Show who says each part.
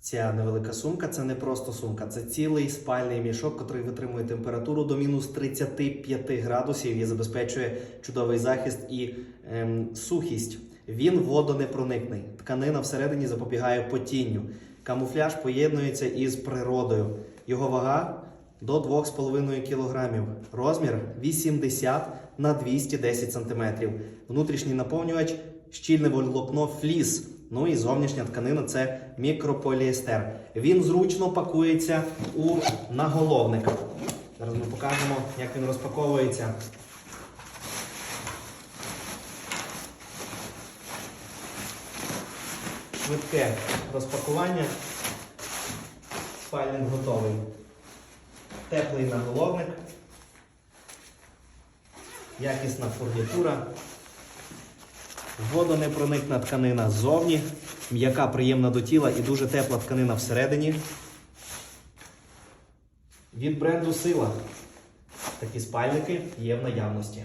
Speaker 1: Ця невелика сумка це не просто сумка, це цілий спальний мішок, який витримує температуру до мінус 35 градусів і забезпечує чудовий захист і ем, сухість. Він водонепроникний. Тканина всередині запобігає потінню. Камуфляж поєднується із природою. Його вага до 2,5 кг. Розмір 80 на 210 см. Внутрішній наповнювач щільне волокно фліс. Ну і зовнішня тканина це мікрополіестер. Він зручно пакується у наголовник. Зараз ми покажемо, як він розпаковується. Швидке розпакування. Спальник готовий. Теплий наголовник. Якісна фурнітура. Водонепроникна тканина ззовні, м'яка приємна до тіла і дуже тепла тканина всередині. Від бренду Сила. Такі спальники є в наявності.